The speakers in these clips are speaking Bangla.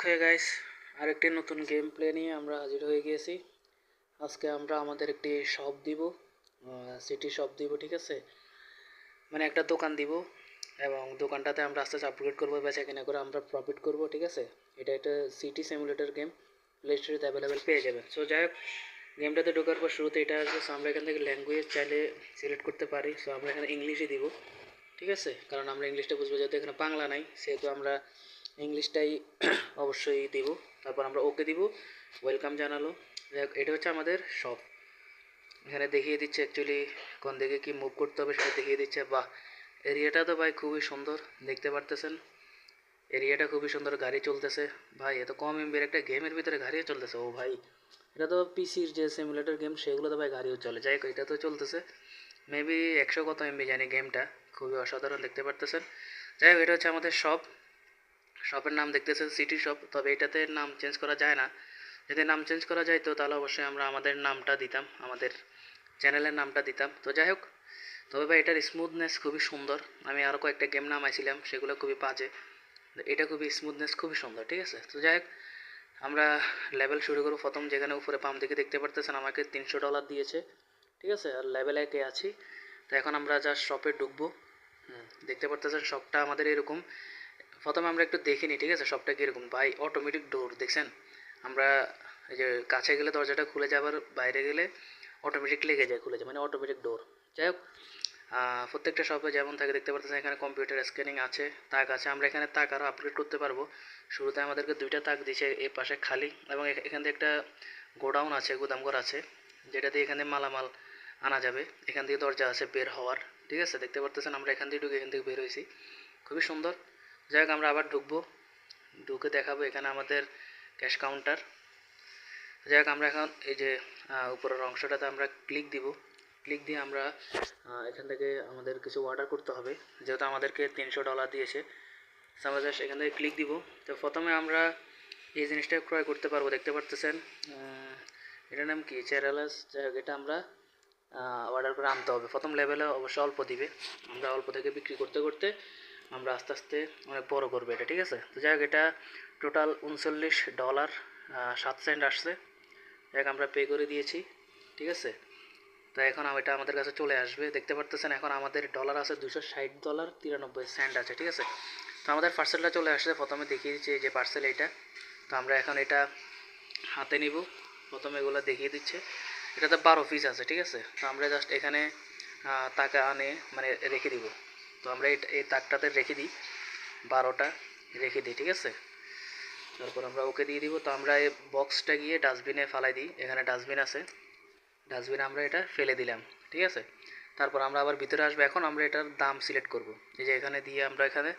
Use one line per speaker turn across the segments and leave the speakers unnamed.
ওকে গাইস আরেকটি নতুন গেম প্লে নিয়ে আমরা হাজির হয়ে গিয়েছি। আজকে আমরা আমাদের একটি শপ দিব সিটি শপ দিব, ঠিক আছে? মানে একটা দোকান দিব, এবং দোকানটাতে আমরা আস্তে আস্তে আপগ্রেড করব বেচা কিনা করে আমরা প্রফিট করব, ঠিক আছে? এটা একটা সিটি সিমুলেটর গেম প্লে স্টোরে অ্যাভেলেবেল পেয়ে যাবেন। সো যাই হোক গেমটাতে ঢোকার পর শুরুতে এটা আসবে। সো আমরা এখান থেকে ল্যাঙ্গুয়েজ চাইলে সিলেক্ট করতে পারি। সো আমরা এখানে ইংলিশই দিব, ঠিক আছে? কারণ আমরা ইংলিশটা বুঝব, যেহেতু এখানে বাংলা নাই, সেহেতু আমরা ইংলিশটাই অবশ্যই দিব। তারপর আমরা ওকে দিব। ওয়েলকাম জানালো। এটা হচ্ছে আমাদের শপ এখানে দেখিয়ে দিচ্ছে অ্যাকচুয়ালি কোন দিকে কি মুভ করতে হবে সেটা দেখিয়ে দিচ্ছে। বাহ এরিয়াটা তো ভাই খুবই সুন্দর, দেখতে পারতেছেন। এরিয়াটা খুবই সুন্দর, গাড়ি চলতেছে। ভাই, এত কম এমবির একটা গেমের ভিতরে গাড়িও চলতেছে। ও ভাই, এটা তো পিসির যে সিমুলেটর গেম সেগুলো তো ভাই গাড়িও চলে। যাই এটা তো চলতেছে। মেবি একশো কত এমবি জানি গেমটা খুবই অসাধারণ, দেখতে পারতেছেন। যাই হোক, এটা হচ্ছে আমাদের শপ শপের নাম দেখতেছেন সিটি শপ তবে এটাতে নাম চেঞ্জ করা যায় না। যদি নাম চেঞ্জ করা যায় তো তাহলে অবশ্যই আমরা আমাদের নামটা দিতাম, আমাদের চ্যানেলের নামটা দিতাম। তো যাই হোক, তবে ভাই এটার স্মুথনেস খুবই সুন্দর। আমি আরও কয়েকটা গেম নামাইছিলাম, সেগুলো খুবই বাজে। এটা খুবই স্মুথনেস খুবই সুন্দর, ঠিক আছে? তো যাই হোক, আমরা লেভেল শুরু করব প্রথম, যেখানে উপরে পাম দিকে দেখতে পারতেছেন, আমাকে তিনশো ডলার দিয়েছে, ঠিক আছে? আর লেভেল একে আছি? তো এখন আমরা জাস্ট শপে ঢুকবো। দেখতে পারতেছেন শপটা আমাদের এরকম। প্রথমে আমরা একটু দেখিনি ঠিক আছে? সবটা কীরকম? ভাই অটোমেটিক ডোর দেখছেন? আমরা এই যে কাছে গেলে দরজাটা খুলে যাবার বাইরে গেলে অটোমেটিক লেগে যায়, খুলে যায় মানে অটোমেটিক ডোর যাই হোক প্রত্যেকটা শপে যেমন থাকে, দেখতে পাচ্ছেন এখানে কম্পিউটার স্ক্যানিং আছে, তাক আছে। আমরা এখানে তাক আরও আপগ্রেড করতে পারব। শুরুতে আমাদেরকে দুইটা তাক দিয়েছে এই পাশে খালি এবং এখ- এখান থেকে একটা গোডাউন আছে গুদামঘর আছে, যেটা দিয়ে এখানে মালামাল আনা যাবে। এখান থেকে দরজা আছে বের হওয়ার, ঠিক আছে? দেখতে পারতেছেন আমরা এখান থেকে ঢুকে এখান থেকে বের হয়েছি। খুবই সুন্দর। যাই হোক, আমরা আবার ঢুকবো। ঢুকে দেখাবো এখানে আমাদের ক্যাশ কাউন্টার যাই হোক, আমরা এখন এই যে উপরের অংশটাতে আমরা ক্লিক দিব। ক্লিক দিয়ে আমরা এখান থেকে আমাদের কিছু অর্ডার করতে হবে। যেহেতু আমাদেরকে তিনশো ডলার দিয়েছে। আমরা জাস্ট এখান থেকে ক্লিক দিব। তো প্রথমে আমরা এই জিনিসটা ক্রয় করতে পারব, দেখতে পারতেছেন? এটার নাম কি? চেরালাস যাই হোক, এটা আমরা অর্ডার করে আনতে হবে। প্রথম লেভেলে অবশ্যই অল্প দিবে। আমরা অল্প থেকে বিক্রি করতে করতে আমরা আস্তে আস্তে অনেক বড় করব এটা, ঠিক আছে? তো যাই হোক, এটা টোটাল উনচল্লিশ ডলার সাত সেন্ট আসছে। যাই আমরা পে করে দিয়েছি, ঠিক আছে? তো এখন এটা আমাদের কাছে চলে আসবে। দেখতে পারতেছেন, এখন আমাদের ডলার আছে দুশো ষাট ডলার তিরানব্বই সেন্ট আছে, ঠিক আছে? তো আমাদের পার্সেলটা চলে আসছে, প্রথমে দেখিয়ে দিচ্ছে যে পার্সেল এটা তো আমরা এখন এটা হাতে নিব। প্রথমে এগুলো দেখিয়ে দিচ্ছে। এটাতে বারো পিস আছে, ঠিক আছে? তো আমরা জাস্ট এখানে টাকা আনে মানে রেখে দিব। তো আমরা এই তাকটাতে রেখে দিই, বারোটা রেখে দিই, ঠিক আছে? তারপর আমরা ওকে দিয়ে দিব, তো আমরা এই বক্সটা গিয়ে ডাস্টবিনে ফালাই দিই, এখানে ডাস্টবিন আছে। ডাস্টবিনে আমরা এটা ফেলে দিলাম, ঠিক আছে? তারপর আমরা আবার ভিতরে আসব, এখন আমরা এটার দাম সিলেক্ট করব। এই যে এখানে দিয়ে আমরা এখানে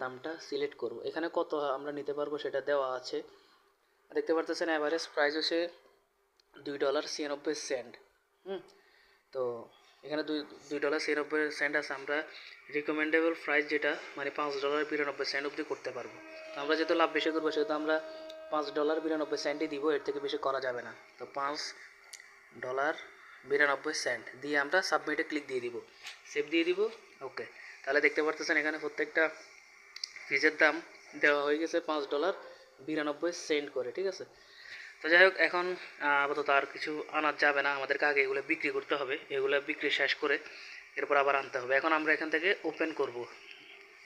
দামটা সিলেক্ট করব। এখানে কত আমরা নিতে পারব সেটা দেওয়া আছে। দেখতে পারতেছেন অ্যাভারেজ প্রাইস হচ্ছে দুই ডলার ছিয়ানব্বই সেন্ট হুম? তো এখানে দুই দুই ডলার ছিয়ানব্বই সেন্ট আছে। আমরা রিকমেন্ডেবল প্রাইস যেটা মানে পাঁচ ডলার বিরানব্বই সেন্ট অবধি করতে পারব। তো আমরা যেহেতু লাভ বেশি করব, সেহেতু আমরা পাঁচ ডলার বিরানব্বই সেন্টই দিব, এর থেকে বেশি করা যাবে না। তো পাঁচ ডলার বিরানব্বই সেন্ট দিয়ে আমরা সাবমিটে ক্লিক দিয়ে দিব। সেভ দিয়ে দিব ওকে তাহলে দেখতে পারতেছেন এখানে প্রত্যেকটা ফিজের দাম দেওয়া হয়ে গেছে পাঁচ ডলার বিরানব্বই সেন্ট করে, ঠিক আছে? তো যাই হোক, এখন আপাতত আর কিছু আনা যাবে না। আমাদেরকে আগে এগুলো বিক্রি করতে হবে। এগুলো বিক্রি শেষ করে এরপর আবার আনতে হবে। এখন আমরা এখান থেকে ওপেন করব।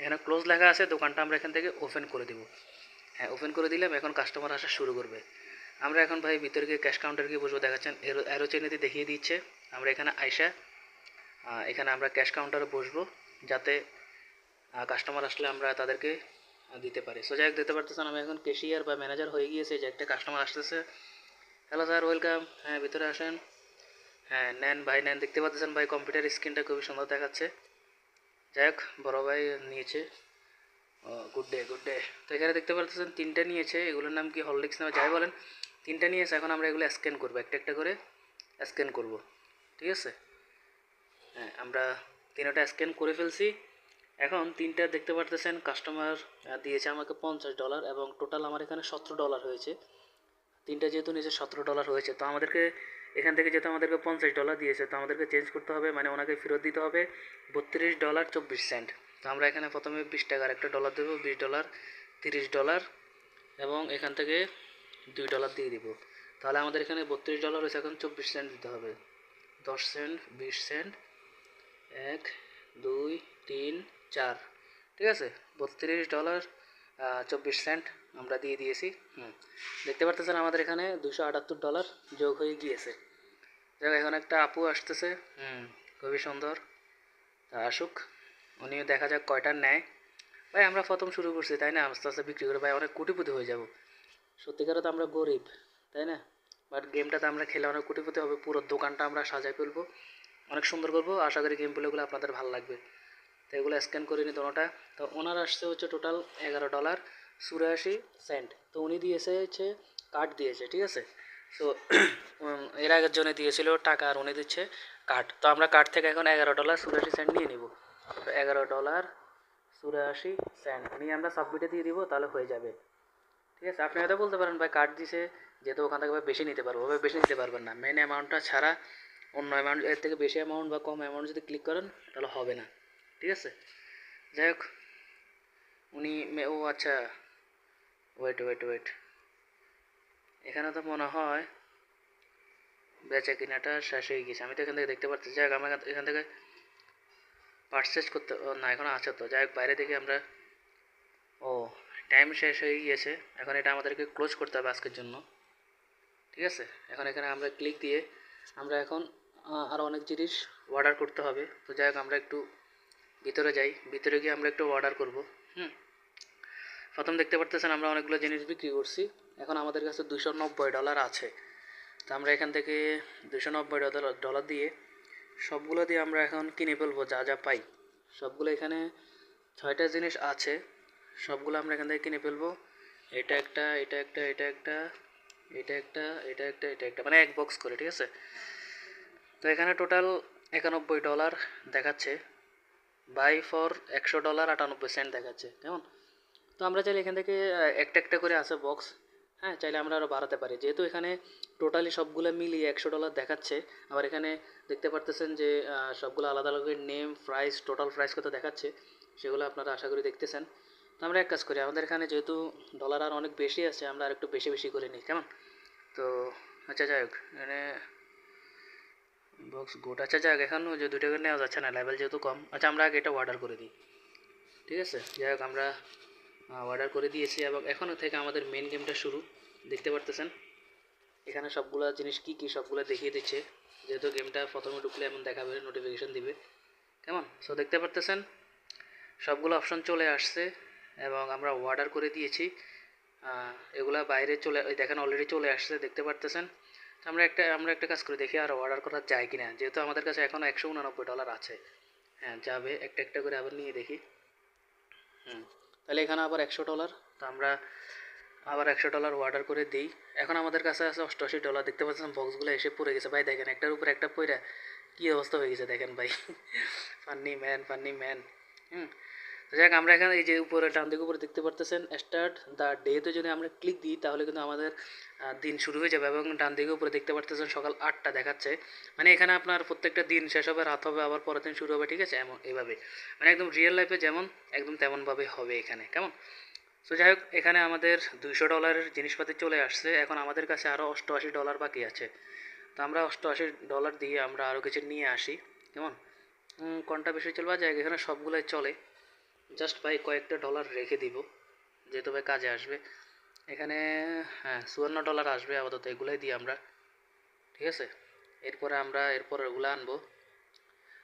এখানে ক্লোজ লেখা আছে, দোকানটা আমরা এখান থেকে ওপেন করে দিব। হ্যাঁ ওপেন করে দিলাম, এখন কাস্টমার আসা শুরু করবে। আমরা এখন ভাই ভিতরে গিয়ে ক্যাশ কাউন্টার গিয়ে বসবো। দেখাচ্ছেন এরো অ্যারো চেনেতে দেখিয়ে দিচ্ছে। আমরা এখানে আইসা এখানে আমরা ক্যাশ কাউন্টারে বসবো, যাতে কাস্টমার আসলে আমরা তাদেরকে দিতে পারি। সো যাই দেখতে পারতেছেন, আমি এখন কেশিয়ার বা ম্যানেজার হয়ে গিয়েছে, যে একটা কাস্টমার আসতেছে। হ্যালো স্যার ওয়েলকাম হ্যাঁ ভিতরে আসেন। হ্যাঁ নেন ভাই, নেন। দেখতে পাচ্ছেন ভাই কম্পিউটার স্ক্রিনটা খুবই সুন্দর দেখাচ্ছে। যাই হোক, বড় ভাই নিয়েছে। ও গুড ডে গুড ডে তো এখানে দেখতে পাচ্ছেন তিনটা নিয়েছে। এগুলোর নাম কি হরলিক্স নামে যাই বলেন। তিনটা নিয়েছে, এখন আমরা এগুলো স্ক্যান করব, একটা একটা করে স্ক্যান করব। ঠিক আছে? হ্যাঁ আমরা তিনটা স্ক্যান করে ফেলছি। এখন তিনটা দেখতে পারতেছেন কাস্টমার দিয়েছে আমাকে পঞ্চাশ ডলার এবং টোটাল আমার এখানে সতেরো ডলার হয়েছে। তিনটা যেহেতু নিচে সতেরো ডলার হয়েছে, তো আমাদেরকে এখান থেকে যেহেতু আমাদেরকে পঞ্চাশ ডলার দিয়েছে, তো আমাদেরকে চেঞ্জ করতে হবে মানে ওনাকে ফেরত দিতে হবে বত্রিশ ডলার চব্বিশ সেন্ট তো আমরা এখানে প্রথমে বিশ টাকার একটা ডলার দেবো, বিশ ডলার তিরিশ ডলার এবং এখান থেকে দুই ডলার দিয়ে দিব। তাহলে আমাদের এখানে বত্রিশ ডলার হয়েছে, এখন চব্বিশ সেন্ট দিতে হবে। দশ সেন্ট বিশ সেন্ট এক, দুই, তিন চার, ঠিক আছে? বত্রিশ ডলার চব্বিশ সেন্ট আমরা দিয়ে দিয়েছি। হুম। দেখতে পারতেছেন আমাদের এখানে দুশো আটাত্তর ডলার যোগ হয়ে গিয়েছে। যাক, এখন একটা আপু আসতেছে। হুম, খুবই সুন্দর। তা আসুক, উনিও দেখা যাক কয়টার নেয়। ভাই, আমরা প্রথম শুরু করছি, তাই না? আস্তে আস্তে বিক্রি করে, ভাই, অনেক কোটিপতি হয়ে যাব। সত্যিকারে তো আমরা গরিব, তাই না? বাট গেমটাতে আমরা খেলে অনেক কোটিপতি হবে। পুরো দোকানটা আমরা সাজাই ফেলব। অনেক সুন্দর করব। আশা করি গেম প্লেগুলো আপনাদের ভালো লাগবে। তো এগুলো স্ক্যান করে নি দোনোটা তো ওনার আসছে হচ্ছে টোটাল এগারো ডলার চুরাশি সেন্ট তো উনি দিয়েছে হচ্ছে কার্ড দিয়েছে, ঠিক আছে? সো এর আগের জনে দিয়েছিল টাকা আর উনি দিচ্ছে কার্ড তো আমরা কার্ড থেকে এখন এগারো ডলার চুরাশি সেন্ট নিয়ে নিব। তো এগারো ডলার চুরাশি সেন্ট নিয়ে আমরা সাবমিটে দিয়ে দিব, তাহলে হয়ে যাবে। ঠিক আছে? আপনি হয়তো বলতে পারেন, ভাই কার্ড দিছে, যেহেতু ওখান থেকে বেশি নিতে পারব। ভাই, বেশি নিতে পারবেন না। মেন অ্যামাউন্টটা ছাড়া অন্য অ্যামাউন্ট এর থেকে বেশি অ্যামাউন্ট বা কম অ্যামাউন্ট যদি ক্লিক করেন, তাহলে হবে না। ঠিক আছে? যাই হোক, উনি ও আচ্ছা ওয়েট ওয়েট ওয়েট এখানে তো মনে হয় বেচা কিনাটা শেষ হয়ে গেছে। আমি তো এখান থেকে দেখতে পাচ্ছি যাই হোক, আমরা এখান- থেকে পারচেজ করতে না, এখন আছে তো। যাই হোক, বাইরে থেকে আমরা, ও টাইম শেষ হয়ে গিয়েছে। এখন এটা আমাদেরকে ক্লোজ করতে হবে আজকের জন্য। ঠিক আছে? এখন এখানে আমরা ক্লিক দিয়ে আমরা এখন আরও অনেক জিনিস অর্ডার করতে হবে। তো যাই হোক, আমরা একটু ভিতরে যাই ভিতরে গিয়ে আমরা একটু অর্ডার করব। হুম। প্রথম দেখতে পারতেছেন আমরা অনেকগুলো জিনিস বিক্রি করছি। এখন আমাদের কাছে দুশো নব্বই ডলার আছে। তো আমরা এখান থেকে দুশো নব্বই ডলার ডলার দিয়ে সবগুলো দিয়ে আমরা এখন কিনে ফেলব যা যা পাই। সবগুলো এখানে ছয়টা জিনিস আছে। সবগুলো আমরা এখান থেকে কিনে ফেলব। এটা একটা এটা একটা এটা একটা এটা একটা এটা একটা এটা একটা মানে এক বক্স করে ঠিক আছে? তো এখানে টোটাল একানব্বই ডলার দেখাচ্ছে। বাই ফর একশো ডলার আটানব্বই সেন্ট দেখাচ্ছে, কেমন? তো আমরা চাইলে এখান থেকে একটা একটা করে আসে বক্স হ্যাঁ চাইলে আমরা আরও বাড়াতে পারি। যেহেতু এখানে টোটালি সবগুলো মিলিয়ে একশো ডলার দেখাচ্ছে, আবার এখানে দেখতে পারতেছেন যে সবগুলো আলাদা আলাদা নেম প্রাইস টোটাল প্রাইস কত দেখাচ্ছে, সেগুলো আপনারা আশা করি দেখতেছেন। তো আমরা এক কাজ করি, আমাদের এখানে যেহেতু ডলার আর অনেক বেশি আছে, আমরা আর একটু বেশি বেশি করে নিই, কেমন? তো আচ্ছা যাই হোক, এখানে বক্স গোট আচ্ছা যাক এখন যে দুটো করে নেওয়া যাচ্ছে না লেভেল যেহেতু কম। আচ্ছা আমরা আগে এটা অর্ডার করে দিই। ঠিক আছে? যাই হোক, আমরা অর্ডার করে দিয়েছি এবং এখন থেকে আমাদের মেন গেমটা শুরু। দেখতে পারতেছেন? এখানে সবগুলো জিনিস কি কি সবগুলো দেখিয়ে দিচ্ছে। যেহেতু গেমটা প্রথমে ঢুকলে এমন দেখাবে নোটিফিকেশন দিবে। কেমন? সো দেখতে পারতেছেন? সবগুলো অপশন চলে আসছে এবং আমরা অর্ডার করে দিয়েছি। এগুলা বাইরে চলে, ওই দেখেন অলরেডি চলে আসছে, দেখতে পারতেছেন? আমরা একটা আমরা একটা কাজ করে, দেখি আর অর্ডার করা যায় কিনা। যেহেতু আমাদের কাছে এখনও একশো উনানব্বই ডলার আছে। হ্যাঁ যাবে, একটা একটা করে আবার নিয়ে দেখি। হুম, তাহলে এখানে আবার একশো ডলার তো আমরা আবার একশো ডলার অর্ডার করে দিই। এখন আমাদের কাছে আছে অষ্টআশি ডলার দেখতে পাচ্ছেন বক্সগুলো এসে পড়ে গেছে। ভাই, দেখেন, একটার উপর একটা পইরা কী অবস্থা হয়ে গেছে, দেখেন ভাই। ফান্নি ম্যান ফান্নি ম্যান হুম যাক, আমরা এখানে এই যে উপরে, ডান দিকে উপরে দেখতে পারতেছেন স্টার্ট দ্য ডেতে যদি আমরা ক্লিক দিই, তাহলে কিন্তু আমাদের দিন শুরু হয়ে যাবে এবং ডান দিকে উপরে দেখতে পারতেছেন সকাল আটটা দেখাচ্ছে। মানে এখানে আপনার প্রত্যেকটা দিন শেষ হবে, রাত হবে, আবার পরের দিন শুরু হবে, ঠিক আছে? এমন, এভাবে। মানে একদম রিয়েল লাইফে যেমন, একদম তেমনভাবে হবে এখানে, কেমন? সো যাই হোক, এখানে আমাদের দুইশো ডলারের জিনিসপাতি চলে আসছে। এখন আমাদের কাছে আরও অষ্টআশি ডলার বাকি আছে। তো আমরা অষ্টআশি ডলার দিয়ে আমরা আরও কিছু নিয়ে আসি, কেমন? কোনটা বেশি চলবে? যাই এখানে সবগুলোই চলে। জাস্ট ভাই কয়েকটা ডলার রেখে দিব, যেহেতু ভাই কাজে আসবে। এখানে হ্যাঁ চুয়ান্ন ডলার আসবে আপাতত, এগুলোই দিই আমরা। ঠিক আছে? এরপরে আমরা, এরপর ওগুলো আনব।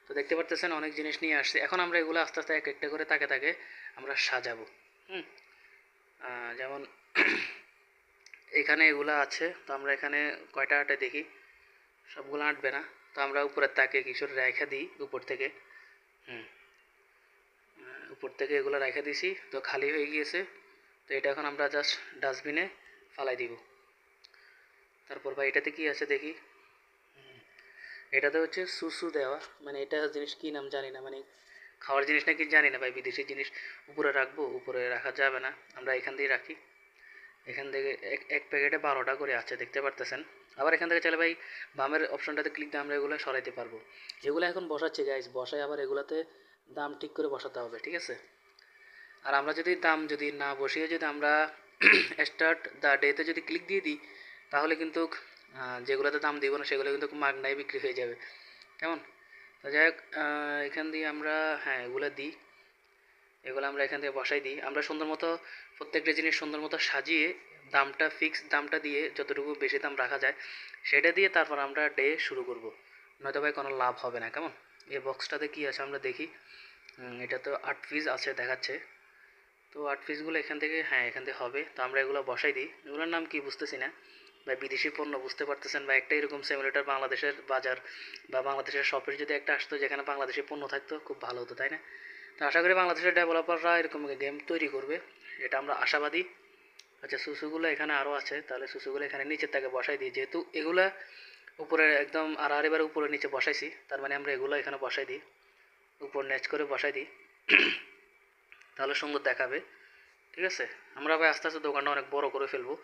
তো দেখতে পারতেছেন, অনেক জিনিস নিয়ে আসছে। এখন আমরা এগুলো আস্তে আস্তে এক একটা করে তাকে তাকে আমরা সাজাবো। হুম? যেমন, এখানে এগুলো আছে, তো আমরা এখানে কয়টা আটে দেখি। সবগুলো আঁটবে না। তো আমরা উপরের তাকে কিছু রেখা দিই, উপর থেকে। হুম। উপর থেকে এগুলো রেখে দিছি, তো খালি হয়ে গিয়েছে। তো এটা এখন আমরা জাস্ট ডাস্টবিনে ফালাই দিব। তারপর ভাই, এটাতে কি আছে দেখি? এটাতে হচ্ছে সুসু দেওয়া। মানে এটা জিনিস কি নাম জানি না মানে খাওয়ার জিনিস নাকি জানি না ভাই, বিদেশি জিনিস উপরে রাখব, উপরে রাখা যাবে না। আমরা এখান দিয়ে রাখি। এখান থেকে এক এক প্যাকেটে বারোটা করে আছে, দেখতে পারতেছেন? আবার এখান থেকে চাইলে ভাই, বামের অপশনটাতে ক্লিক দিয়ে আমরা এগুলো সরাইতে পারব। এগুলো এখন বসাচ্ছি গাইজ বসাই আবার এগুলোতে দাম ঠিক করে বসাতে হবে, ঠিক আছে? আর আমরা যদি দাম যদি না বসিয়ে যদি আমরা স্টার্ট দ্য ডেতে যদি ক্লিক দিয়ে দিই, তাহলে কিন্তু যেগুলোতে দাম দিব না সেগুলো কিন্তু মাগনায় বিক্রি হয়ে যাবে। কেমন? তো যাই হোক এখান দিয়ে আমরা হ্যাঁ এগুলো দিই। এগুলো আমরা এখান থেকে বসাই দিই। আমরা সুন্দর মতো প্রত্যেকটা জিনিস সুন্দর মতো সাজিয়ে দামটা ফিক্স দামটা দিয়ে যতটুকু বেশি দাম রাখা যায়, সেটা দিয়ে তারপর আমরা ডে শুরু করব। নয়তো ভাই কোনো লাভ হবে না, কেমন? এই বক্সটাতে কী আছে আমরা দেখি। এটা তো আট পিস আছে, দেখাচ্ছে। তো আট পিসগুলো এখান থেকে হ্যাঁ এখান থেকে হবে। তো আমরা এগুলো বসাই দিই। এগুলোর নাম কি বুঝতেছি না। বা বিদেশি পণ্য বুঝতে পারতেছেন বা একটা এরকম সিমুলেটার বাংলাদেশের বাজার বা বাংলাদেশের শপের যদি একটা আসতো, যেখানে বাংলাদেশি পণ্য থাকতো, খুব ভালো হতো, তাই না? তো আশা করি বাংলাদেশের ডেভেলপাররা এরকম গেম তৈরি করবে। এটা আমরা আশাবাদী। আচ্ছা সুসুগুলো এখানে আরও আছে। তাহলে সুসুগুলো এখানে নিচের তাকে বসাই দিই। যেহেতু এগুলা উপরে একদম আর আরেবার উপরে নিচে বসাইছি, তার মানে আমরা এগুলো এখানে বসাই দিই। উপর ন্যাচ করে বসাই দিই। তাহলে সুন্দর দেখাবে। ঠিক আছে? আমরা ভাই আস্তে আস্তে দোকানটা অনেক বড় করে ফেলব।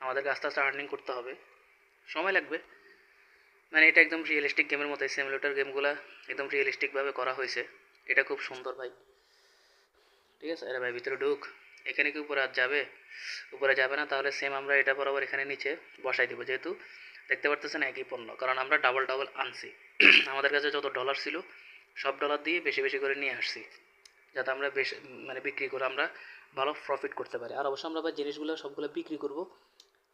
আমাদেরকে আস্তে আস্তে আর্নিং করতে হবে। সময় লাগবে। মানে এটা একদম রিয়েলিস্টিক গেমের মতো সিমুলেটর গেমগুলো একদম রিয়েলিস্টিকভাবে করা হয়েছে। এটা খুব সুন্দর ভাই। ঠিক আছে? আরে ভাই, ভিতরে ঢুক। এখানে কি উপরে আর যাবে? উপরে যাবে না, তাহলে সেম আমরা এটা বরাবর এখানে নিচে বসাই দিব যেহেতু। দেখতে পারতেছেন একই পণ্য, কারণ আমরা ডাবল ডাবল আনছি। আমাদের কাছে যত ডলার ছিল, সব ডলার দিয়ে বেশি বেশি করে নিয়ে আসছি, যাতে আমরা বেশি মানে বিক্রি করে আমরা ভালো প্রফিট করতে পারি। আর অবশ্যই আমরা জিনিসগুলো সবগুলো বিক্রি করব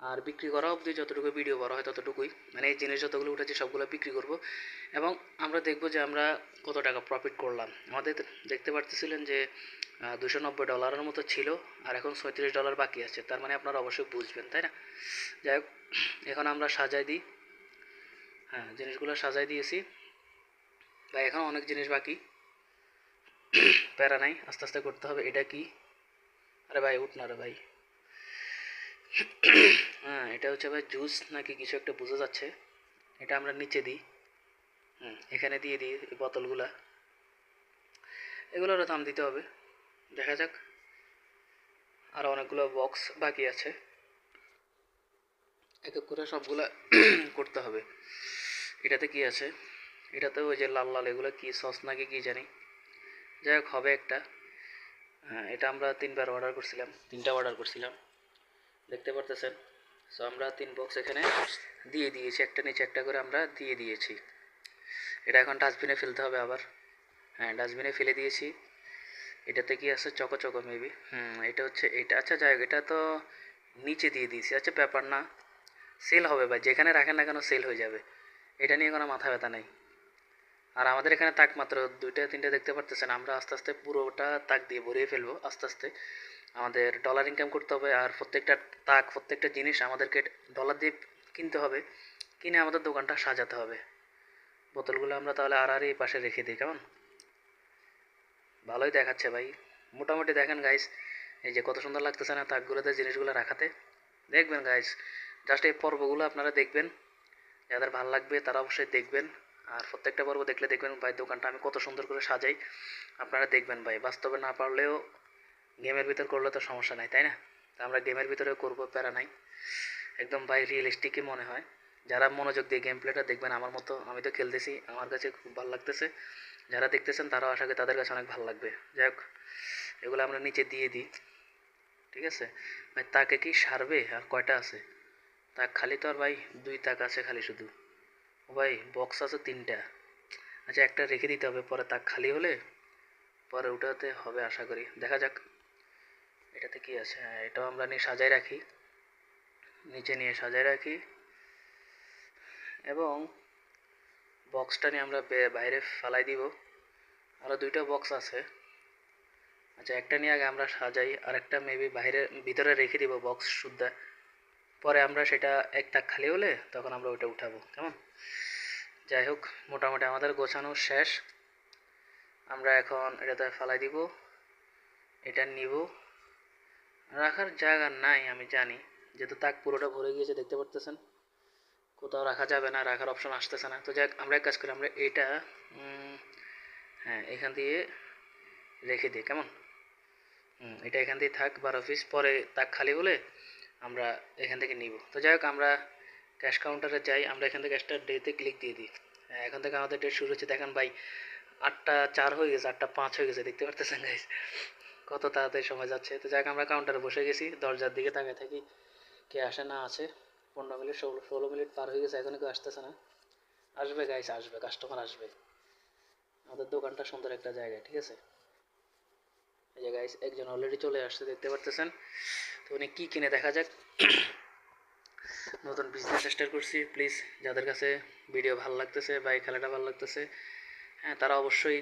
আর বিক্রি করা অবধি যতটুকু ভিডিও করা হয় ততটুকুই। মানে এই জিনিস যতগুলো উঠেছে সবগুলো বিক্রি করব। এবং আমরা দেখব যে আমরা কত টাকা প্রফিট করলাম। আমাদের দেখতে পারতেছিলেন যে দুশো নব্বই ডলারের মতো ছিল, আর এখন ছয়ত্রিশ ডলার বাকি আছে। তার মানে আপনারা অবশ্যই বুঝবেন, তাই না? যাই হোক, এখন আমরা সাজাই দিই। হ্যাঁ জিনিসগুলো সাজাই দিয়েছি। বা এখন অনেক জিনিস বাকি। প্যারা নাই, আস্তে আস্তে করতে হবে। এটা কি? আরে ভাই, উঠ না রে ভাই। হ্যাঁ এটা হচ্ছে ভাই জুস নাকি কিছু একটা বোঝা যাচ্ছে। এটা আমরা নিচে দিই। হুম, এখানে দিয়ে দিই এই বোতলগুলা। এগুলোরও দাম দিতে হবে। দেখা যাক। আর অনেকগুলো বক্স বাকি আছে। এক এক করে সবগুলা করতে হবে। এটাতে কি আছে? এটাতে ওই যে লাল লাল এগুলো কি সস নাকি কি জানি। যাই হোক, হবে একটা। হ্যাঁ এটা আমরা তিনবার অর্ডার করছিলাম। তিনটা অর্ডার করছিলাম। দেখতে পারতেছেন? সো আমরা তিন বক্স এখানে দিয়ে দিয়েছি। একটা নিচে একটা করে আমরা দিয়ে দিয়েছি। এটা এখন ডাস্টবিনে ফেলতে হবে আবার। হ্যাঁ ডাস্টবিনে ফেলে দিয়েছি। এটাতে কি আছে? চকো চকো মেবি হুম, এটা হচ্ছে এটা। আচ্ছা যাই এটা তো নিচে দিয়ে দিয়েছি। আচ্ছা ব্যাপার না। সেল হবে ভাই। যেখানে রাখেন না কেন সেল হয়ে যাবে। এটা নিয়ে কোনো মাথা ব্যথা নেই। আর আমাদের এখানে তাক মাত্র দুইটা, তিনটা দেখতে পারতেছেন। আমরা আস্তে আস্তে পুরোটা তাক দিয়ে ভরিয়ে ফেলব, আস্তে আস্তে। আমাদের ডলার ইনকাম করতে হবে আর প্রত্যেকটা তাক, প্রত্যেকটা জিনিস আমাদেরকে ডলার দিয়ে কিনতে হবে। কিনে আমাদের দোকানটা সাজাতে হবে। বোতলগুলো আমরা তাহলে আর আর এই পাশে রেখে দিই, কেমন? ভালোই দেখাচ্ছে ভাই। মোটামুটি দেখেন গাইস এই যে কত সুন্দর লাগতেছে না তাকগুলোতে জিনিসগুলো রাখাতে। দেখবেন গাইস জাস্ট এই পর্বগুলো আপনারা দেখবেন। যাদের ভালো লাগবে তারা অবশ্যই দেখবেন। আর প্রত্যেকটা পর্ব দেখলে দেখবেন, ভাই দোকানটা আমি কত সুন্দর করে সাজাই। আপনারা দেখবেন ভাই, বাস্তবে না পারলেও গেমের ভিতর করলে তো সমস্যা নাই, তাই না? তা আমরা গেমের ভিতরে করব প্যারা নাই। একদম ভাই রিয়েলিস্টিকই মনে হয়। যারা মনোযোগ দিয়ে গেম প্লেটা দেখবেন, আমার মতো, আমি তো খেলতেছি, আমার কাছে খুব ভালো লাগতেছে। যারা দেখতেছেন, তারাও আশা করি তাদের কাছে অনেক ভালো লাগবে। যাই হোক, এগুলো আমরা নিচে দিয়ে দিই। ঠিক আছে? ভাই, তাকে কি সারবে? আর কয়টা আছে? তাক খালি তো আর ভাই, দুই তাক আছে খালি শুধু। ও ভাই বক্স আছে তিনটা। আচ্ছা একটা রেখে দিতে হবে, পরে তাক খালি হলে পরে ওটাতে হবে আশা করি। দেখা যাক। এটাতে কি আছে? হ্যাঁ এটাও আমরা নিয়ে সাজায় রাখি। নিচে নিয়ে সাজায় রাখি। এবং বক্সটা নিয়ে আমরা বাইরে ফালাই দিব। আরও দুইটা বক্স আছে। আচ্ছা একটা নিয়ে আগে আমরা সাজাই আর একটা মেবি বাইরে, ভিতরে রেখে দিব বক্স শুদ্ধা পরে আমরা সেটা এক তাক খালি হলে তখন আমরা ওটা উঠাবো। কেমন? যাই হোক, মোটামুটি আমাদের গোছানো শেষ। আমরা এখন এটাতে ফালাই দিব। এটা নিব। রাখার জায়গা নাই আমি জানি। যেহেতু তাক পুরোটা ভরে গিয়েছে দেখতে পারতেছেন? কোথাও রাখা যাবে না রাখার অপশন আসতেছে না। তো যাক আমরা এক কাজ করি আমরা এটা হ্যাঁ এখান দিয়ে রেখে দিই কেমন? এটা এখান দিয়ে থাক বারো পিস পরে তাক খালি হলে আমরা এখান থেকে নিব। তো যাই হোক আমরা ক্যাশ কাউন্টারে যাই আমরা এখান থেকে একটা ডেতে ক্লিক দিয়ে দিই। হ্যাঁ, এখন থেকে আমাদের ডেট শুরু হচ্ছে দেখেন ভাই আটটা চার হয়ে গেছে আটটা পাঁচ হয়ে গেছে দেখতে পারতেছেন গাইস কত তাড়াতাড়ি সময় যাচ্ছে। তো যাক, আমরা কাউন্টারে বসে গেছি, দরজার দিকে তাকিয়ে থাকি কে আসে না আছে। পনেরো মিনিট, ষোলো ষোলো মিনিট পার হয়ে গেছে এখনও কেউ আসতেছে না। আসবে গাইস আসবে কাস্টমার আসবে। আমাদের দোকানটা সুন্দর একটা জায়গা, ঠিক আছে? এই যে গাইস একজন অলরেডি চলে আসছে, দেখতে পারতেছেন? তো উনি কী কিনে, দেখা যাক। নতুন বিজনেস স্টার্ট করছি প্লিজ যাদের কাছে ভিডিও ভালো লাগতেছে বা এই খেলাটা ভালো লাগতেছে হ্যাঁ তারা অবশ্যই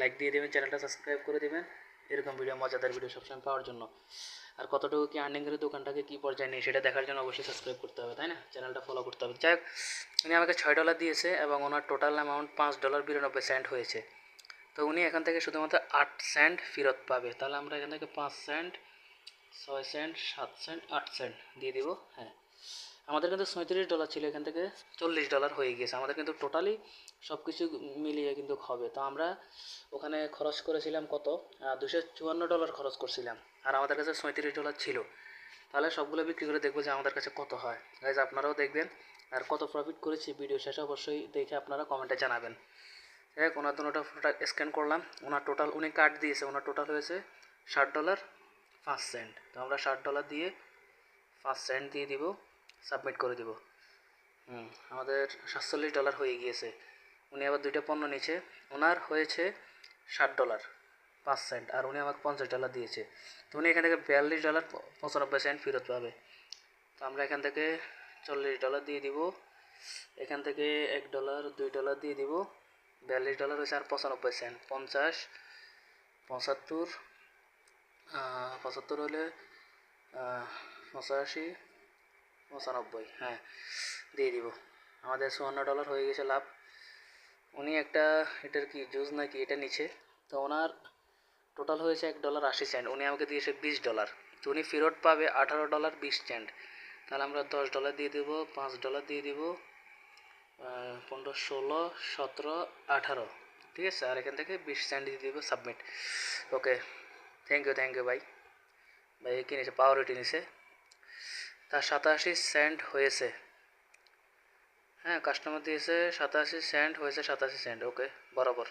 লাইক দিয়ে দেবেন চ্যানেলটা সাবস্ক্রাইব করে দেবেন। এরকম ভিডিও মজাদার ভিডিও সবসময় পাওয়ার জন্য। আর কতটুকু কি আর্নিং করে দোকানটাকে কী পর্যায়ে নিয়ে, সেটা দেখার জন্য অবশ্যই সাবস্ক্রাইব করতে হবে, তাই না? চ্যানেলটা ফলো করতে হবে। যাই হোক, উনি আমাকে ছয় ডলার দিয়েছে এবং ওনার টোটাল অ্যামাউন্ট পাঁচ ডলার বিরানব্বই সেন্ট হয়েছে। তো উনি এখান থেকে শুধুমাত্র আট সেন্ট ফেরত পাবে। তাহলে আমরা এখান থেকে পাঁচ সেন্ট ছয় সেন্ট সাত সেন্ট আট সেন্ট দিয়ে দিব হ্যাঁ। আমাদের কিন্তু সৈঁত্রিশ ডলার ছিল, এখান থেকে চল্লিশ ডলার হয়ে গিয়েছে। আমাদের কিন্তু টোটালি সব কিছু মিলিয়ে কিন্তু হবে। তো আমরা ওখানে খরচ করেছিলাম কত? দুশো চুয়ান্ন ডলার খরচ করছিলাম। আর আমাদের কাছে সৈঁত্রিশ ডলার ছিল। তাহলে সবগুলো বিক্রি করে দেখব যে আমাদের কাছে কত হয়। গাইজ আপনারাও দেখবেন। আর কত প্রফিট করেছি ভিডিও শেষে অবশ্যই দেখে আপনারা কমেন্টে জানাবেন। হোক, ওনার দুটা ফটোটা স্ক্যান করলাম। ওনার টোটাল উনি কার্ড দিয়েছে। ওনার টোটাল হয়েছে ষাট ডলার পাঁচ সেন্ট তো আমরা ষাট ডলার দিয়ে পাঁচ সেন্ট দিয়ে দিব। সাবমিট করে দিব। হুম, আমাদের সাতচল্লিশ ডলার হয়ে গিয়েছে। উনি আবার দুইটা পণ্য নিচ্ছে ওনার হয়েছে ষাট ডলার পাঁচ সেন্ট আর উনি আমাকে পঞ্চাশ ডলার দিয়েছে। তো উনি এখান থেকে বিয়াল্লিশ ডলার পঁচানব্বই সেন্ট ফেরত পাবে। তো আমরা এখান থেকে চল্লিশ ডলার দিয়ে দিব। এখান থেকে এক ডলার দুই ডলার দিয়ে দিব। বিয়াল্লিশ ডলার হয়েছে আর পঁচানব্বই সেন্ট পঞ্চাশ, পঁচাত্তর পঁচাত্তর হলে পঁচাশি পঁচানব্বই হ্যাঁ। দিয়ে দিব। আমাদের চুয়ান্ন ডলার হয়ে গেছে লাভ। উনি একটা এটার কি জুস নাকি, এটা নিচ্ছে। তো ওনার টোটাল হয়েছে এক ডলার আশি সেন্ট উনি আমাকে দিয়েছে বিশ ডলার তো উনি ফেরত পাবে আঠারো ডলার বিশ সেন্ট তাহলে আমরা দশ ডলার দিয়ে দেবো, পাঁচ ডলার দিয়ে দিব পনেরো, ষোলো, সতেরো, আঠারো। ঠিক আছে? আর এখান থেকে বিশ সেন্ট দিয়ে দিব submit okay thank you thank you ভাই ভাই, কি নিয়েছে? পাওয়ারিটি নিছে তার সাতাশি সেন্ট হয়েছে। হ্যাঁ কাস্টমার দিয়েছে সাতাশি সেন্ট, হয়েছে সাতাশি সেন্ট ওকে বরাবর।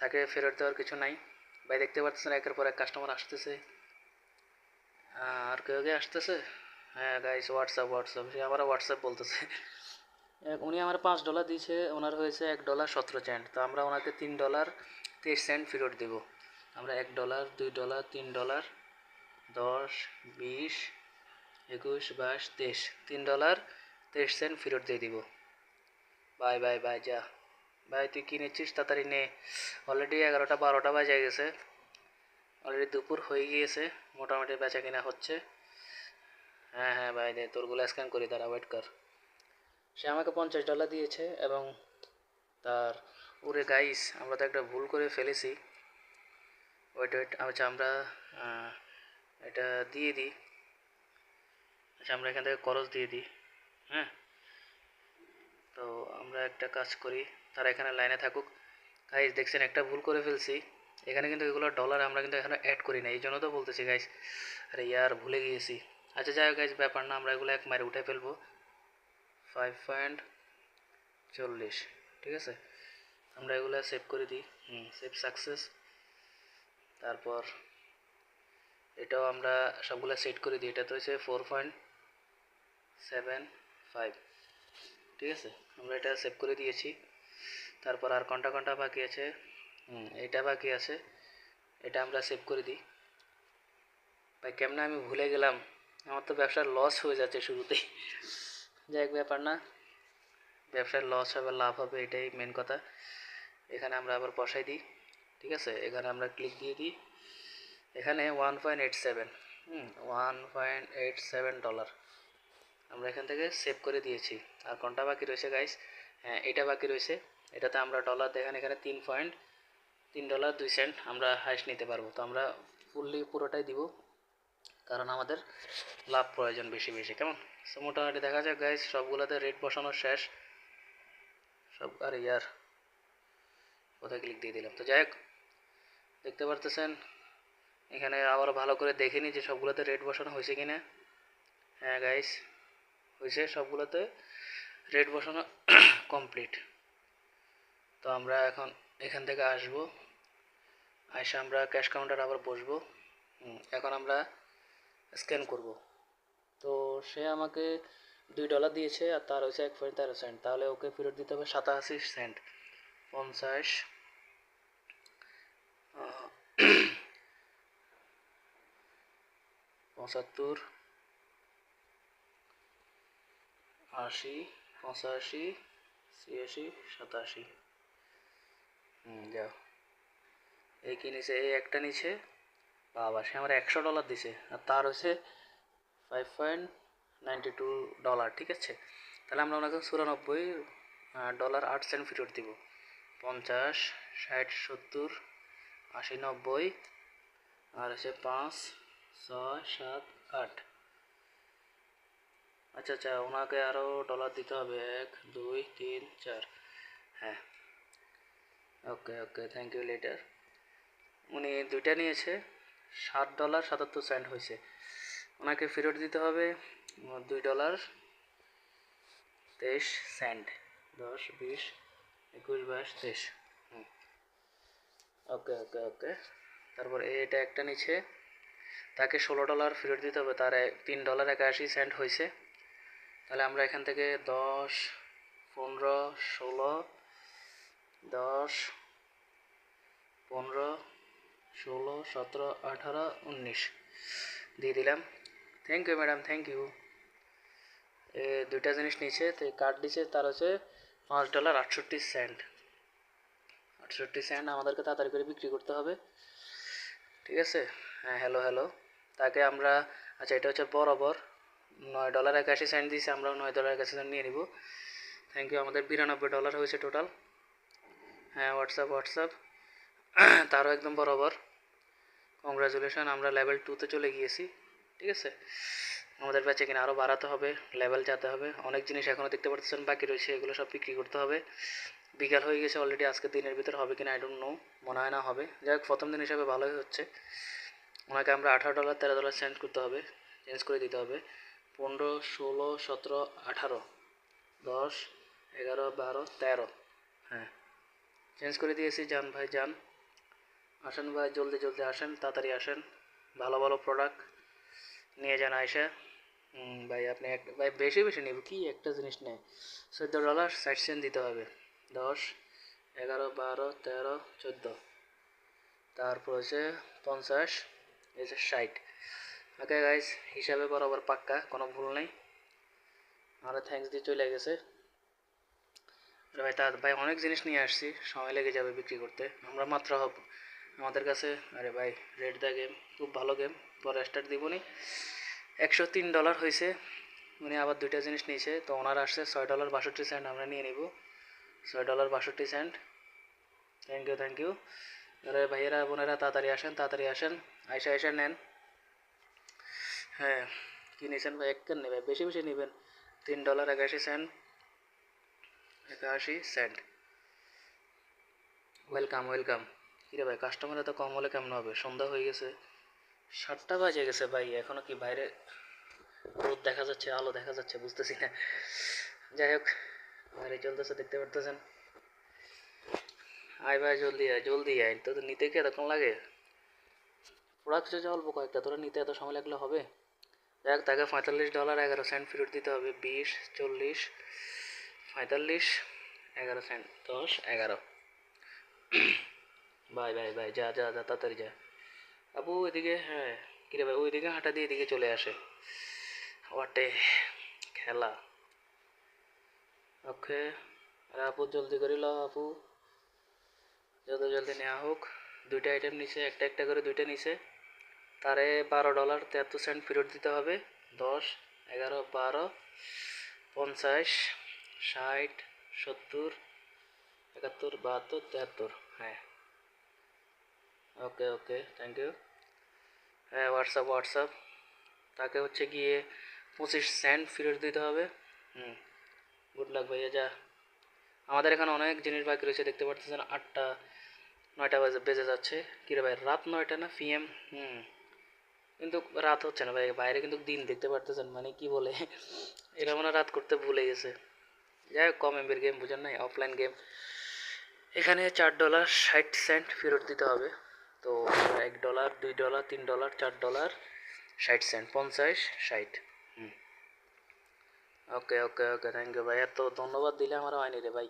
তাকে ফেরত দেওয়ার কিছু নাই। ভাই, দেখতে পাচ্ছেন একের পর এক কাস্টমার আসতেছে। আর কেউ কেউ আসতেছে? হ্যাঁ গাইস হোয়াটসঅ্যাপ হোয়াটসঅ্যাপ সে আমার হোয়াটসঅ্যাপ বলতেছে। উনি আমার পাঁচ ডলার দিয়েছে, ওনার হয়েছে এক ডলার সতেরো সেন্ট তো আমরা ওনাকে তিন ডলার তেইশ সেন্ট ফেরত দেব। আমরা এক ডলার দুই ডলার তিন ডলার দশ, বিশ একুশ বাইশ তেইশ, তিন ডলার তেইশ সেন্ট ফেরত দিয়ে দিব। বাই বাই বাই, যা। ভাই, তুই কি নিচ্ছিস? তাড়াতাড়ি নে। অলরেডি এগারোটা বারোটা বাজে গেছে। অলরেডি দুপুর হয়ে গিয়েছে, মোটামুটি বেচা কিনা হচ্ছে। হ্যাঁ হ্যাঁ ভাই, দে, তোরগুলো স্ক্যান করি তারা ওয়েট কর। সে আমাকে পঞ্চাশ ডলার দিয়েছে এবং তার, ওরে গাইস আমরা তো একটা ভুল করে ফেলেছি। ওয়েট ওয়েট আচ্ছা আমরা এটা দিয়ে দিই। আচ্ছা আমরা এখান থেকে খরচ দিয়ে দিই হ্যাঁ? তো আমরা একটা কাজ করি, তারা এখানে লাইনে থাকুক। গাইজ দেখছেন, একটা ভুল করে ফেলছি। এখানে কিন্তু এগুলো ডলার আমরা কিন্তু এখানে অ্যাড করি না এই জন্য তো বলতেছি গাইস আরে ইয়ার, ভুলে গিয়েছি। আচ্ছা যাই হোক গাইস ব্যাপার না, আমরা এগুলো এক মারে উঠে ফেলব। ফাইভ পয়েন্ট চল্লিশ, ঠিক আছে? আমরা এগুলো সেভ করে দিই, হুম সেভ সাকসেস তারপর এটাও আমরা সবগুলো সেট করে দিই এটা তো হচ্ছে ফোর পয়েন্ট সেভেন, ফাইভ। ঠিক আছে? আমরা এটা সেভ করে দিয়েছি। তারপর আর কোনটা কোনটা বাকি আছে? এটা বাকি আছে। এটা আমরা সেভ করে দিই। ভাই, কেমনে আমি ভুলে গেলাম? আমার তো ব্যবসার লস হয়ে যাচ্ছে শুরুতেই। যাই হোক ব্যাপার না। ব্যবসার লস হবে, লাভ হবে, এটাই মেন কথা। এখানে আমরা আবার বসাই দিই। ঠিক আছে? এখানে আমরা ক্লিক দিয়ে দিই। এখানে one point eight seven hmm one point eight seven dollar আমরা এখান থেকে সেভ করে দিয়েছি। আর কোনটা বাকি রয়েছে গাইস হ্যাঁ এটা বাকি রয়েছে। এটাতে আমরা ডলার দেখেন, এখানে তিন পয়েন্ট তিন ডলার দুই সেন্ট আমরা হাইস্ট নিতে পারব। তো আমরা ফুললি পুরোটাই দিব, কারণ আমাদের লাভ প্রয়োজন বেশি বেশি, কেমন? সো মোটামুটি দেখা যাক গাইস সবগুলোতে রেট বসানো শেষ। সব, আর ইয়ার, কোথায় ক্লিক দিয়ে দিলাম? তো যাই হোক, দেখতে পারতেছেন, এখানে আবার ভালো করে দেখে যে সবগুলোতে রেট বসানো হয়েছে কি না হ্যাঁ গাইস হয়েছে সবগুলোতে। রেড বসানো কমপ্লিট তো আমরা এখন এখান থেকে আসব। এসে আমরা ক্যাশ কাউন্টার আবার বসবো। এখন আমরা স্ক্যান করব। তো সে আমাকে দুই ডলার দিয়েছে আর তার হয়েছে এক পয়েন্ট তেরো সেন্ট তাহলে ওকে ফেরত দিতে হবে সাতাশি সেন্ট পঞ্চাশ। পঁচাত্তর। আশি, পঁচাশি, ছিয়াশি, সাতাশি। হুম, যাও। এই কি নিছে? এই একটা নিচে বাবা, সে আমার একশো ডলার দিছে। আর তার হচ্ছে five point ninety two dollar ঠিক আছে? তাহলে আমরা ওনাকে চুরানব্বই ডলার আট সেন্ট ফেরত দিব। পঞ্চাশ, ষাট, সত্তর, আশি, নব্বই, আর হচ্ছে পাঁচ, ছয়, সাত, আট। আচ্ছা আচ্ছা ওনাকে আরও ডলার দিতে হবে। এক, দুই, তিন, চার। হ্যাঁ। Okay okay thank you later উনি দুইটা নিয়েছে সাত ডলার সাতাত্তর সেন্ট হয়েছে। ওনাকে ফেরত দিতে হবে, দুই ডলার তেইশ সেন্ট দশ, বিশ, একুশ, বাইশ, তেইশ। ওকে ওকে ওকে তারপর এটা একটা নিচ্ছে। তাকে ষোলো ডলার ফেরত দিতে হবে, তার তিন ডলার একাশি সেন্ট হয়েছে। তাহলে আমরা এখান থেকে দশ, পনেরো, ষোলো, দশ, পনেরো, ষোলো, সতেরো, আঠারো, উনিশ। দিয়ে দিলাম। Thank you madam thank you এ, দুইটা জিনিস নিচে তো কার্ড দিছে, তার হচ্ছে পাঁচ ডলার আটষট্টি সেন্ট আটষট্টি সেন্ট আমাদেরকে তাড়াতাড়ি করে বিক্রি করতে হবে। ঠিক আছে? হ্যাঁ হ্যালো হ্যালো তাকে আমরা আচ্ছা এটা হচ্ছে বরাবর। নয় ডলার একাশি সেন্ট দিয়েছে, আমরাও নয় ডলার একাশি সেন্ট নিয়ে নিব। থ্যাংক ইউ আমাদের বিরানব্বই ডলার হয়েছে টোটাল হ্যাঁ হোয়াটসঅ্যাপ হোয়াটসঅ্যাপ তারও একদম বরাবর। কংগ্রাচুলেশন আমরা লেভেল টুতে চলে গিয়েছি, ঠিক আছে? আমাদের ব্যাচে কিনা আরও বাড়াতে হবে লেভেল যেতে হবে। অনেক জিনিস এখনও দেখতে পাচ্ছেন বাকি রয়েছে, এগুলো সব বিক্রি করতে হবে। বিকাল হয়ে গেছে অলরেডি আজকে দিনের ভিতর হবে কিনা আই ডোন্ট নো মনে হয় না হবে। যাই হোক, প্রথম দিন হিসাবে ভালোই হচ্ছে। ওনাকে আমরা আঠারো ডলার তেরো ডলার চেঞ্জ করতে হবে চেঞ্জ করে দিতে হবে। পনেরো, ষোলো, সতেরো, আঠারো, দশ, এগারো, বারো, তেরো। হ্যাঁ। চেঞ্জ করে দিয়েছি যান ভাই যান আসেন ভাই, জলদি জলদি আসেন, তাড়াতাড়ি আসেন। ভালো ভালো প্রোডাক্ট নিয়ে যান আয়সা ভাই, আপনি এক, ভাই, বেশি বেশি নেব। কি একটা জিনিস নেয় চোদ্দ ডলার ষাট সেন্ট দিতে হবে। দশ, এগারো, বারো, তেরো, চোদ্দ। তারপর হচ্ছে পঞ্চাশ, এই যে ষাট। ওকে গাইস হিসাবে বরাবর পাক্কা, কোনো ভুল নেই। আমরা থ্যাঙ্কস দিয়ে চলে গেছে। ভাই, তা ভাই, অনেক জিনিস নিয়ে আসছি, সময় লেগে যাবে বিক্রি করতে। আমরা মাত্র হব। আমাদের কাছে, আরে ভাই রেড দ্য গেম খুব ভালো গেম পরে স্টার্ট দিবনি। একশো তিন ডলার হয়েছে। উনি আবার দুইটা জিনিস নিয়েছে। তো ওনার আসছে ছয় ডলার বাষট্টি সেন্ট আমরা নিয়ে নিব। ছয় ডলার বাষট্টি cent thank you thank you আরে ভাইয়েরা, বোনেরা, তাড়াতাড়ি আসেন তাড়াতাড়ি আসেন। আইসা আইসা নেন। হ্যাঁ কী নিয়েছেন ভাই? এক কেন নেবেন? বেশি বেশি নেবেন। তিন ডলার একাশি সেন্ট একাশি সেন্ট ওয়েলকাম ওয়েলকাম কিরে ভাই কাস্টমার এত কম হলে কেমন হবে? সন্ধ্যা হয়ে গেছে। সাতটা বাজে গেছে ভাই, এখনও কি বাইরে রোদ দেখা যাচ্ছে, আলো দেখা যাচ্ছে, বুঝতেছি না। যাই হোক, বাইরে চলতেছে, দেখতে পারতেছেন। আয় ভাই, জলদি আয় জলদি আয়। তো নিতে কি এতক্ষণ লাগে? প্রোডাক্ট অল্প কয়েকটা, তোরা নিতে এত সময় লাগলে হবে? হোক তাকে পঁয়তাল্লিশ ডলার এগারো সেন্ট ফেরত দিতে হবে। বিশ, চল্লিশ, পঁয়তাল্লিশ, এগারো সেন্ট দশ, এগারো। বাই বাই বাই, যা যা যা, তাড়াতাড়ি যা। আপু এদিকে হ্যাঁ কিরে ভাই? ওইদিকে হাঁটা দিয়ে এদিকে চলে আসে। ওয়াটে, খেলা। ওকে, আরে আপু, জলদি করে লাও আপু। যত জলদি নেওয়া হোক। দুইটা আইটেম নিছে, একটা একটা করে দুইটা নিছে। তারে বারো ডলার তেহাত্তর সেন্ট ফেরত দিতে হবে। দশ, এগারো, বারো, পঞ্চাশ, ষাট, সত্তর, একাত্তর, বাহাত্তর তেহাত্তর হ্যাঁ। ওকে ওকে থ্যাংক ইউ হ্যাঁ হোয়াটসঅ্যাপ হোয়াটসঅ্যাপ তাকে হচ্ছে গিয়ে পঁচিশ সেন্ট ফেরত দিতে হবে। হুম। গুড লাক ভাইয়া, যা। আমাদের এখানে অনেক জিনিস বাকি রয়েছে, দেখতে পাচ্ছেন আটটা, নয়টা বাজে, বেজে যাচ্ছে। কিরে ভাই, রাত নয়টা না পিএম হুম। কিন্তু রাত হচ্ছে না ভাই, বাইরে কিন্তু দিন দেখতে পারতেছেন মানে কি বলে, এরা মনে রাত করতে ভুলে গেছে। যাই হোক, কম এমবির গেম বুঝেন নাই অফলাইন গেম এখানে চার ডলার ষাট সেন্ট ফেরত দিতে হবে। তো এক ডলার দুই ডলার তিন ডলার চার ডলার ষাট সেন্ট পঞ্চাশ, ষাট। হুম। ওকে ওকে ওকে থ্যাংক ইউ ভাই, এত ধন্যবাদ দিলে আমার হয়নি রে ভাই।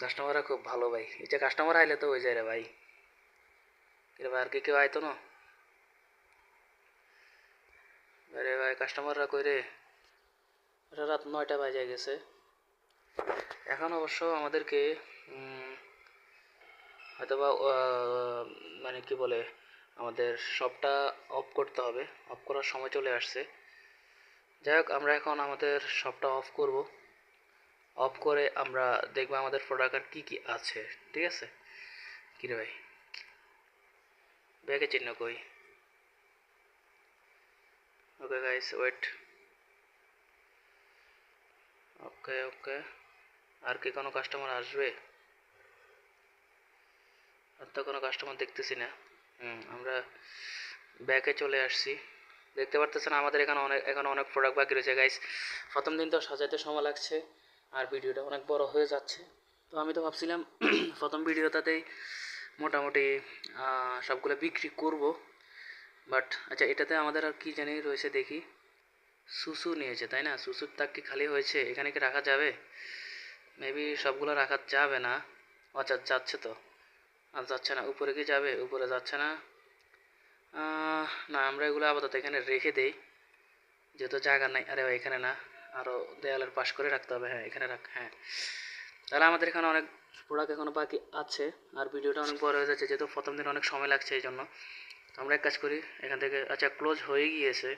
কাস্টমাররা খুব ভালো ভাই। এটা কাস্টমার আইলে তো হয়ে যায় রে ভাই। রে ভাই আর কি কেউ আইতো না? আরে ভাই কাস্টমাররা কই রে? এটা রাত নয়টা বাজে গেছে। এখন অবশ্য আমাদেরকে হয়তোবা মানে কি বলে আমাদের শপটা অফ করতে হবে। অফ করার সময় চলে আসছে। যাই হোক আমরা এখন আমাদের শপটা অফ করব। অফ করে আমরা দেখব আমাদের প্রোডাক্ট আর কী কী আছে ঠিক আছে? কী রে ভাই? ব্যাগে চিহ্ন কই? ওকে গাইস ওয়েট ওকে ওকে আর কি কোনো কাস্টমার আসবে? আর তো কোনো কাস্টমার দেখতেছি না। হুম, আমরা ব্যাকে চলে আসছি। দেখতে পারতেছেন আমাদের এখানে অনেক, এখন অনেক প্রোডাক্ট বাকি রয়েছে গাইস প্রথম দিন তো সাজাইতে সময় লাগছে, আর ভিডিওটা অনেক বড় হয়ে যাচ্ছে। তো আমি তো ভাবছিলাম, প্রথম ভিডিওটাতেই মোটামুটি সবগুলো বিক্রি করব। বাট আচ্ছা এটাতে আমাদের আর কি জানি রয়েছে দেখি। সুসু নিয়েছে, তাই না? সুসুর তাক কি খালি হয়েছে? এখানে কি রাখা যাবে? মেবি সবগুলো রাখা যাবে না। আচ্ছা যাচ্ছে তো। আর যাচ্ছে না। উপরে কি যাবে? উপরে যাচ্ছে না। না, আমরা এগুলো আপাতত এখানে রেখে দেই। যেহেতু জায়গা নাই। আরে ভাই এখানে না। আরও দেয়ালের পাশ করে রাখতে হবে। হ্যাঁ এখানে রাখ হ্যাঁ। তাহলে আমাদের এখানে অনেক প্রোডাক্ট এখনও বাকি আছে। আর ভিডিওটা অনেক বড় হয়ে যাচ্ছে। যেহেতু প্রথম দিন অনেক সময় লাগছে, এই জন্য। আমরা এক কাজ করি, এখান থেকে আচ্ছা ক্লোজ হয়ে গিয়েছে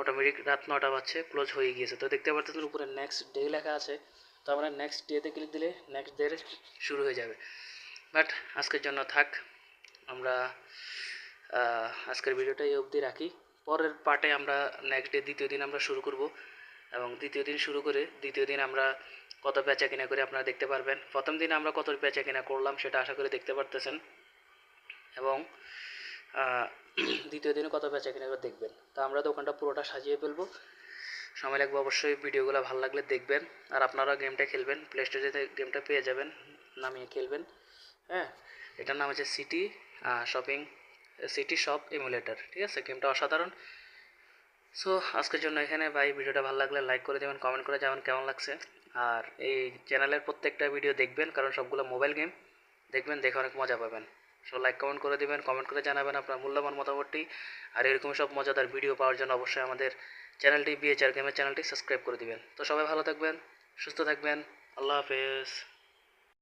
অটোমেটিক রাত নটা বাজছে ক্লোজ হয়ে গিয়েছে। তো দেখতে পারতেছেন উপরে নেক্সট ডে লেখা আছে, তো আমরা নেক্সট ডেতে ক্লিক দিলে নেক্সট ডে শুরু হয়ে যাবে। বাট আজকের জন্য থাক, আমরা আজকের ভিডিওটা এই অবধি রাখি। পরের পার্টে আমরা নেক্সট ডে দ্বিতীয় দিন আমরা শুরু করব, এবং দ্বিতীয় দিন শুরু করে দ্বিতীয় দিন আমরা কত বেচা কিনা করে আপনারা দেখতে পারবেন। প্রথম দিন আমরা কত বেচা কিনা করলাম সেটা আশা করি দেখতে পারতেছেন। এবং দ্বিতীয় দিনে কত বেচা কিনা করে দেখবেন। তো আমরা দোকানটা পুরোটা সাজিয়ে ফেলব। সময় লাগবে অবশ্যই ভিডিওগুলো ভালো লাগলে দেখবেন। আর আপনারা গেমটা খেলবেন প্লে স্টোরে গেমটা পেয়ে যাবেন, নামিয়ে খেলবেন। হ্যাঁ এটার নাম হচ্ছে city shopping city shop emulator ঠিক আছে? গেমটা অসাধারণ। সো আজকের জন্য এখানে, ভাই, ভিডিওটা ভালো লাগলে লাইক করে দেবেন কমেন্ট করে যাবেন কেমন লাগছে। আর এই চ্যানেলের প্রত্যেকটা ভিডিও দেখবেন, কারণ সবগুলো মোবাইল গেম দেখবেন, দেখে অনেক মজা পাবেন। সো লাইক কমেন্ট করে দেবেন কমেন্ট করে জানাবেন আপনার মূল্যবান মতামতটি। আর এরকম সব মজাদার ভিডিও পাওয়ার জন্য অবশ্যই আমাদের চ্যানেলটি বিএচআর গেমের চ্যানেলটি সাবস্ক্রাইব করে দিবেন। তো সবাই ভালো থাকবেন, সুস্থ থাকবেন। আল্লাহ হাফেজ।